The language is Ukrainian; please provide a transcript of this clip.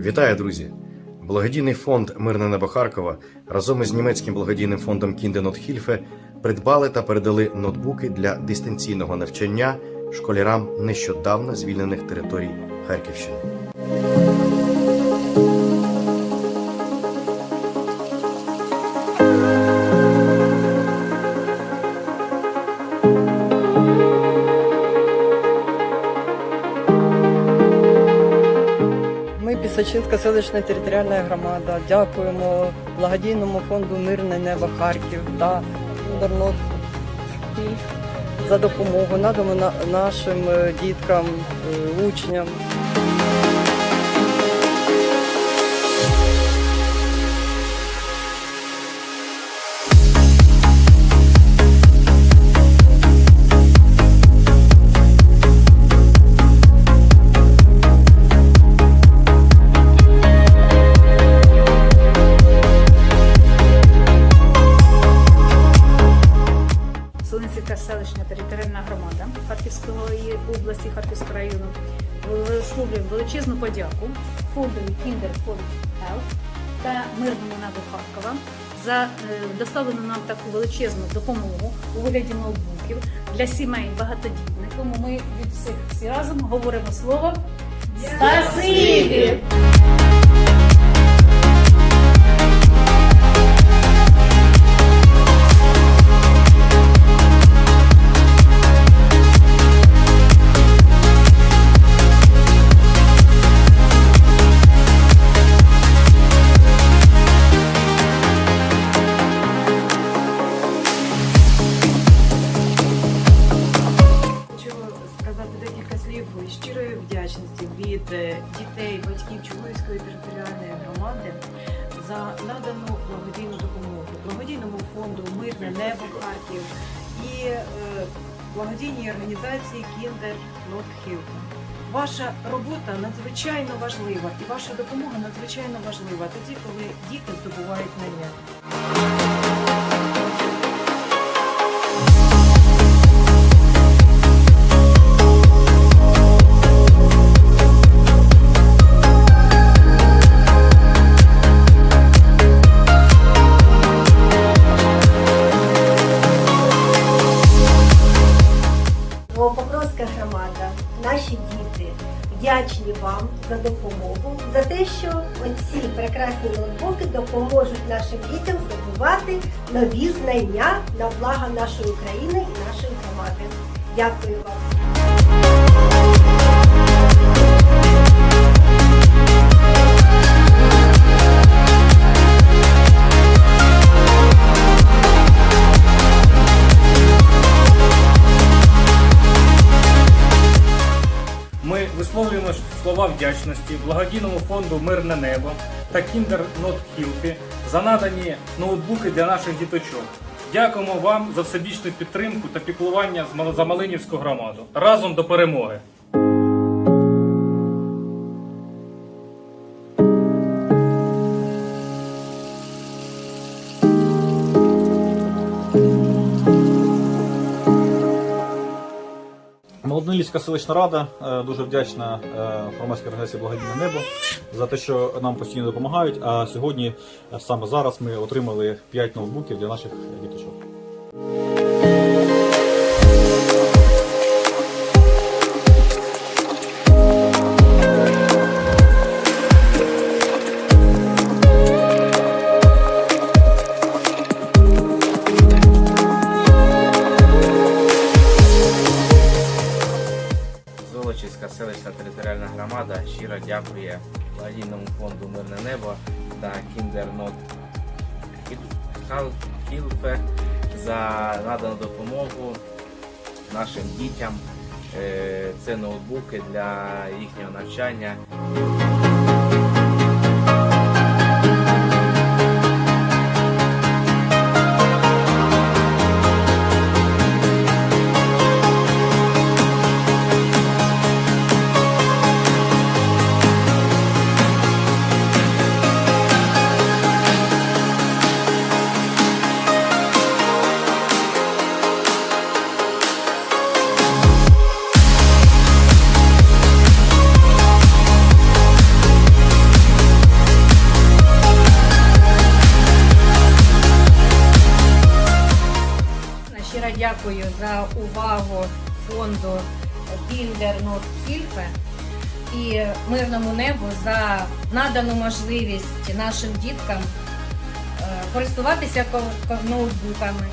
Вітаю, друзі! Благодійний фонд Мирне небо Харкова разом із німецьким благодійним фондом Кінденотхільфе придбали та передали ноутбуки для дистанційного навчання школярам нещодавно звільнених територій Харківщини. Ми селищна територіальна громада. Дякуємо благодійному фонду Мирне небо Харків та Дарнот за допомогу надамо нашим е, діткам, е, учням. Висловлює величезну подяку фондові Kinder for Health та мирному небу Харкова за е, доставлену нам таку величезну допомогу у вигляді ноутбуків для сімей багатодітних. Тому ми від всіх всі разом говоримо слово Спасибі! Дітей, батьків Чугуївської територіальної громади за надану благодійну допомогу благодійному фонду Мирне небо Харків і е, благодійній організації Kinder Not Ваша робота надзвичайно важлива і ваша допомога надзвичайно важлива тоді, коли діти здобувають знання. Вдячні вам за допомогу, за те, що оці прекрасні ноутбуки допоможуть нашим дітям здобувати нові знання на благо нашої України і нашої громади. Дякую вам. Висловлюємо слова вдячності благодійному фонду Мирне небо та Kinder Not Hilfe за надані ноутбуки для наших діточок. Дякуємо вам за всебічну підтримку та піклування за Малинівську громаду. Разом до перемоги! Молоднилівська селищна рада е, дуже вдячна е, громадській організації Благодійне небо за те, що нам постійно допомагають. А сьогодні, е, саме зараз, ми отримали 5 ноутбуків для наших діточок. Селищна територіальна громада щиро дякує благодійному фонду Мирне небо та Кіндернот Хілфе за надану допомогу нашим дітям. Е, Це ноутбуки для їхнього навчання. Дякую за увагу фонду Not і мирному небу за надану можливість нашим діткам е, користуватися ко- ко- ноутбуками.